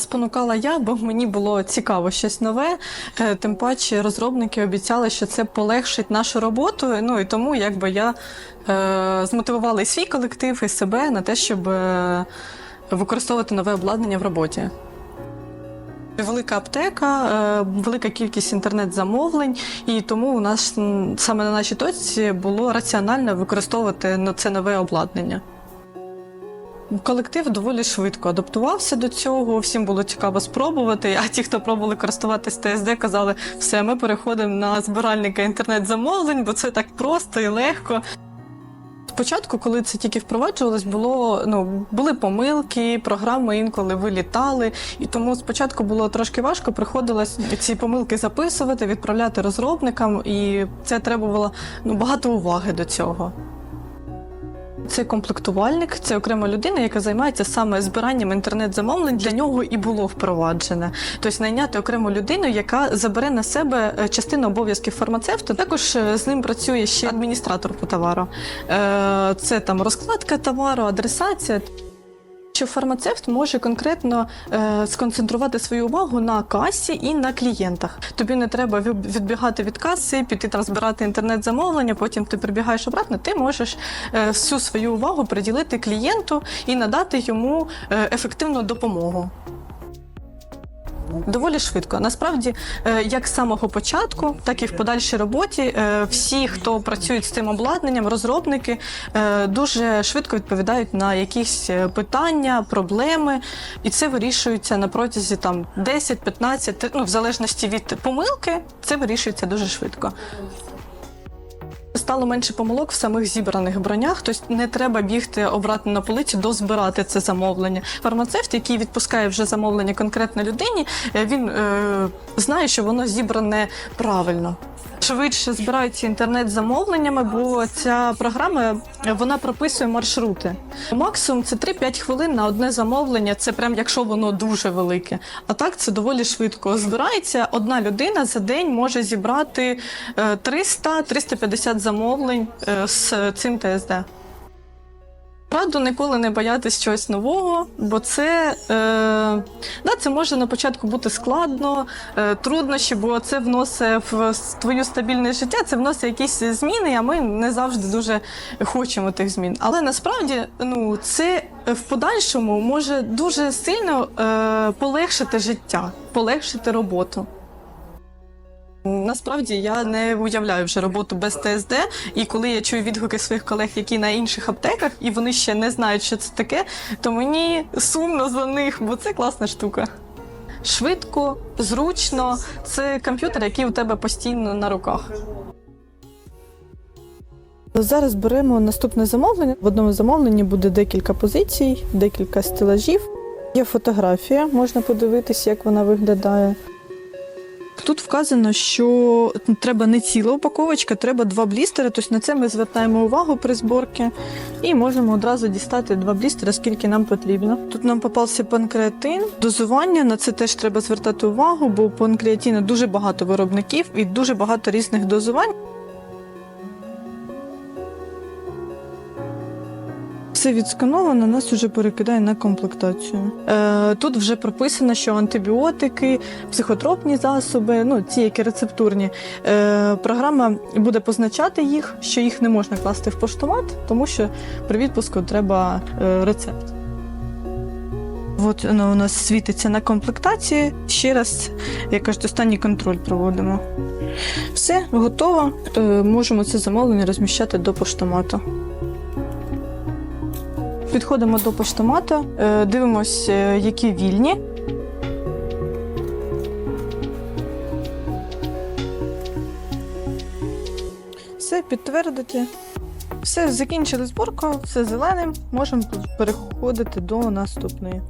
Спонукала я, бо мені було цікаво щось нове. Е, Тим паче розробники обіцяли, що це полегшить нашу роботу. Ну і тому якби я е, змотивувала і свій колектив, і себе на те, щоб е, використовувати нове обладнання в роботі. Велика аптека, е, велика кількість інтернет-замовлень, і тому у нас саме на нашій точці було раціонально використовувати це нове обладнання. Колектив доволі швидко адаптувався до цього. Всім було цікаво спробувати. А ті, хто пробували користуватись ТСД, казали, все, ми переходимо на збиральника інтернет-замовлень, бо це так просто і легко. Спочатку, коли це тільки впроваджувалось, було ну були помилки, програми інколи вилітали, і тому спочатку було трошки важко. Приходилось ці помилки записувати, відправляти розробникам, і це требувало ну багато уваги до цього. Це комплектувальник, це окрема людина, яка займається саме збиранням інтернет-замовлень. Для нього і було впроваджене. Тобто найняти окрему людину, яка забере на себе е, частину обов'язків фармацевта. Також е, з ним працює ще адміністратор по товару. Е, Це там розкладка товару, адресація. Що фармацевт може конкретно е, сконцентрувати свою увагу на касі і на клієнтах. Тобі не треба відбігати від каси, піти там збирати інтернет-замовлення, потім ти прибігаєш обратно. Ти можеш е, всю свою увагу приділити клієнту і надати йому е, ефективну допомогу. Доволі швидко. Насправді, е, як з самого початку, так і в подальшій роботі, е, всі, хто працюють з цим обладнанням, розробники, е, дуже швидко відповідають на якісь питання, проблеми, і це вирішується на протязі там 10-15, ну в залежності від помилки, це вирішується дуже швидко. Стало менше помилок в самих зібраних бронях, тобто не треба бігти обратно на полиці, дозбирати це замовлення. Фармацевт, який відпускає вже замовлення конкретно людині, е, він е, знає, що воно зібране правильно. Швидше збираються інтернет-замовленнями, бо ця програма е, вона прописує маршрути. Максимум це 3-5 хвилин на одне замовлення. Це прям якщо воно дуже велике. А так це доволі швидко збирається. Одна людина за день може зібрати е, 300-350 замовлень е, з цим ТСД. Раду ніколи не боятись чогось нового, бо це, е, да, це може на початку бути складно, е, труднощі, бо це вносить в твою стабільне життя, це вносить якісь зміни, а ми не завжди дуже хочемо тих змін. Але насправді ну, це в подальшому може дуже сильно е, полегшити життя, полегшити роботу. Насправді я не уявляю вже роботу без ТСД. І коли я чую відгуки своїх колег, які на інших аптеках, і вони ще не знають, що це таке, то мені сумно за них, бо це класна штука. Швидко, зручно, це комп'ютер, який у тебе постійно на руках. Зараз беремо наступне замовлення. В одному замовленні буде декілька позицій, декілька стелажів. Є фотографія, можна подивитися, як вона виглядає. Тут вказано, що треба не ціла упаковочка, треба два блістери. Тобто на це ми звертаємо увагу при зборці і можемо одразу дістати два блістери, скільки нам потрібно. Тут нам попався панкреатин. Дозування на це теж треба звертати увагу, бо у панкреатіна дуже багато виробників і дуже багато різних дозувань. Все відскановано, нас вже перекидає на комплектацію. Е, тут вже прописано, що антибіотики, психотропні засоби, ну ті, які рецептурні. Е, програма буде позначати їх, що їх не можна класти в поштомат, тому що при відпуску треба е, рецепт. От воно у нас світиться на комплектації. Ще раз, як кажуть, останній контроль проводимо. Все, готово. Е, можемо це замовлення розміщати до поштомату. Підходимо до поштомата, дивимось, дивимося, е, які вільні. Все, підтвердити. Все, закінчили зборку, все зеленим. Можемо переходити до наступної.